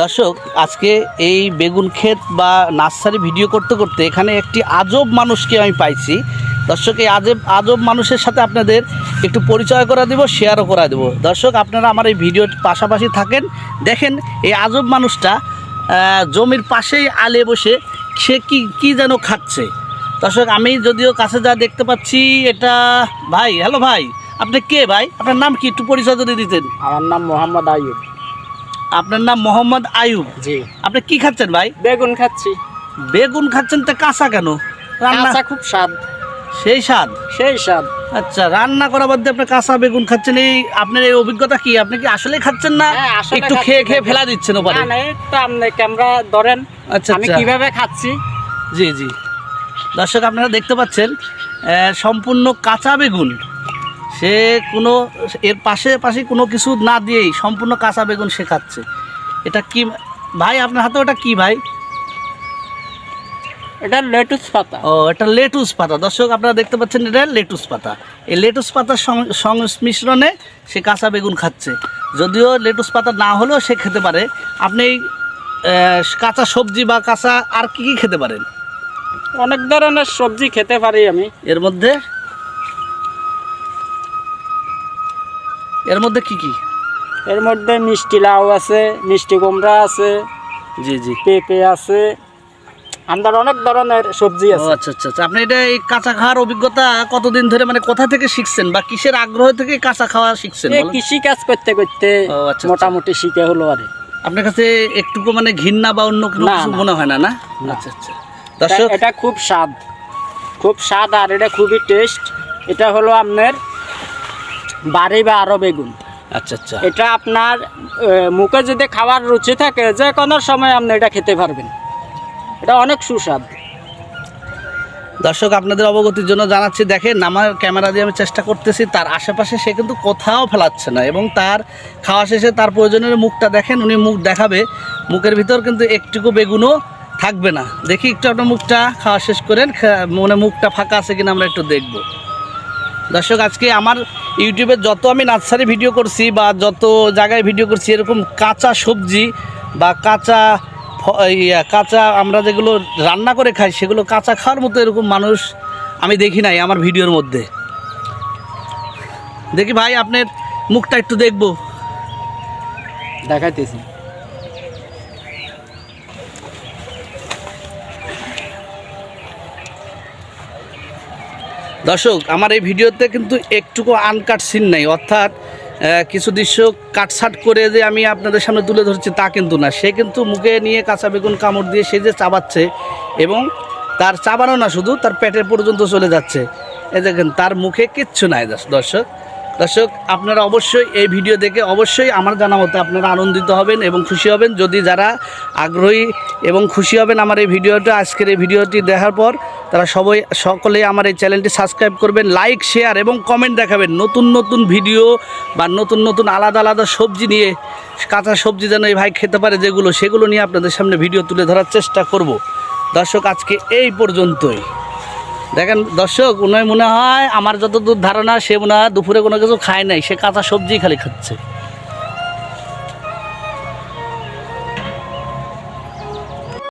দর্শক, আজকে এই বেগুন ক্ষেত বা নার্সারি ভিডিও করতে করতে এখানে একটি আজব মানুষকে আমি পাইছি। দর্শক, এই আজব আজব মানুষের সাথে আপনাদের একটু পরিচয় করা দেব শেয়ারও করা দেব। দর্শক, আপনারা আমার এই ভিডিওর পাশাপাশি থাকেন। দেখেন, এই আজব মানুষটা জমির পাশেই আলে বসে সে কি, কী যেন খাচ্ছে। দর্শক, আমি যদিও কাছে যা দেখতে পাচ্ছি, এটা, ভাই হ্যালো ভাই। আপনি কে ভাই? আপনার নাম কি? একটু পরিচয় যদি দিতেন। আমার নাম মোহাম্মদ আয়ুব আপনার নাম মোহাম্মদ আয়ুব জি। আপনি কি খাচ্ছেন ভাই? বেগুন খাচ্ছি। বেগুন খাচ্ছেন তো কাঁচা কেন? রান্না খুব স্বাদ। সেই স্বাদ? সেই স্বাদ। আচ্ছা রান্না করা বাদ দিয়ে আপনি কাঁচা বেগুন খাচ্ছেন এই আপনার এই অভিজ্ঞতা কি? আপনি কি আসলে খাচ্ছেন না হ্যাঁ, একটু খেয়ে খেয়ে ফেলা দিচ্ছেন ওপারে? না না একটু আপনি ক্যামেরা ধরেন। আচ্ছা আমি আচ্ছা। কীভাবে খাচ্ছি? জি জি। দর্শক আপনারা দেখতে পাচ্ছেন সম্পূর্ণ কাঁচা বেগুন। সে কোনো এর পাশে পাশে কোনো কিছু না দিয়েই সম্পূর্ণ কাঁচা বেগুন সে খাচ্ছে। এটা কি ভাই আপনার হাতে ওটা কি ভাই? এটা লেটুস পাতা। ও এটা লেটুস পাতা। দর্শক আপনারা দেখতে পাচ্ছেন এটা লেটুস পাতা। এই লেটুস পাতার সংমিশ্রণে সে কাঁচা বেগুন খাচ্ছে। যদিও লেটুস পাতা না হলেও সে খেতে পারে। আপনি কাঁচা সবজি বা কাঁচা আর কি কি খেতে পারেন? অনেক ধরনের সবজি খেতে পারি আমি। এর মধ্যে? এর মধ্যে কি কি? এর মধ্যে মিষ্টি লাউ আছে মিষ্টি কুমড়া আছে জি জি। পেঁপে আছে আমাদের অনেক ধরনের সবজি আছে। আচ্ছা আচ্ছা আচ্ছা। আপনি এটা এই কাঁচা খাওয়ার অভিজ্ঞতা কতদিন ধরে মানে কোথা থেকে শিখছেন বা কিসের আগ্রহ থেকে কাঁচা খাওয়া শিখছেন? কৃষি কাজ করতে করতে আচ্ছা, আচ্ছা। মোটামুটি শিখে হলো আর। আপনার কাছে একটুকু মানে ঘৃণা বা অন্য কোনো না, কিছু মনে হয় না না? না। আচ্ছা আচ্ছা। দর্শক এটা খুব স্বাদ। খুব স্বাদ আর এটা খুবই টেস্ট এটা হলো আপনার বাড়ি বা আরও বেগুন। আচ্ছা আচ্ছা। এটা আপনার মুখে যদি খাওয়ার রুচি থাকে যে কোনো সময় আপনি এটা খেতে পারবেন। এটা অনেক সুস্বাদ। দর্শক আপনাদের অবগতির জন্য জানাচ্ছি দেখেন আমার ক্যামেরা দিয়ে আমি চেষ্টা করতেছি তার আশেপাশে সে কিন্তু কোথাও ফেলাচ্ছে না এবং তার খাওয়া শেষে তার প্রয়োজনের মুখটা দেখেন উনি মুখ দেখাবে মুখের ভিতর কিন্তু একটুকু বেগুনও থাকবে না। দেখি একটু আপনার মুখটা খাওয়া শেষ করেন মানে মুখটা ফাঁকা আছে কিনা আমরা একটু দেখব। দর্শক, আজকে আমার ইউটিউবে যত আমি নার্সারি ভিডিও করছি বা যত জায়গায় ভিডিও করছি, এরকম কাঁচা সবজি বা কাঁচা কাঁচা আমরা যেগুলো রান্না করে খাই, সেগুলো কাঁচা খাওয়ার মতো এরকম মানুষ আমি দেখি নাই আমার ভিডিওর মধ্যে। দেখি ভাই, আপনার মুখটা একটু দেখব। দেখাইতেছি। দর্শক, আমার এই ভিডিওতে কিন্তু একটুকু আনকাট সিন নাই, অর্থাৎ কিছু দৃশ্য কাটছাট করে যে আমি আপনাদের সামনে তুলে ধরছি তা কিন্তু না। সে কিন্তু মুখে নিয়ে কাঁচা বেগুন কামড় দিয়ে সে যে চাবাচ্ছে এবং তার চাবানো না, শুধু তার পেটের পর্যন্ত চলে যাচ্ছে। এই দেখেন, তার মুখে কিচ্ছু নাই দর্শক। দর্শক, আপনারা অবশ্যই এই ভিডিও দেখে অবশ্যই আমার জানা মতো আপনারা আনন্দিত হবেন এবং খুশি হবেন। যদি যারা আগ্রহী এবং খুশি হবেন আমার এই ভিডিওটা, আজকের এই ভিডিওটি দেখার পর, তারা সবাই, সকলেই আমার এই চ্যানেলটি সাবস্ক্রাইব করবেন, লাইক, শেয়ার এবং কমেন্ট দেখাবেন। নতুন নতুন ভিডিও বা নতুন নতুন আলাদা আলাদা সবজি নিয়ে, কাঁচা সবজি যেন এই ভাই খেতে পারে যেগুলো, সেগুলো নিয়ে আপনাদের সামনে ভিডিও তুলে ধরার চেষ্টা করব। দর্শক, আজকে এই পর্যন্তই। দেখেন, দর্শক উনি মনে হয় আমার যত যতদূর ধারণা, সে মনে হয় দুপুরে কোনো কিছু খায় নাই, সে কাঁচা সবজি খালি খাচ্ছে।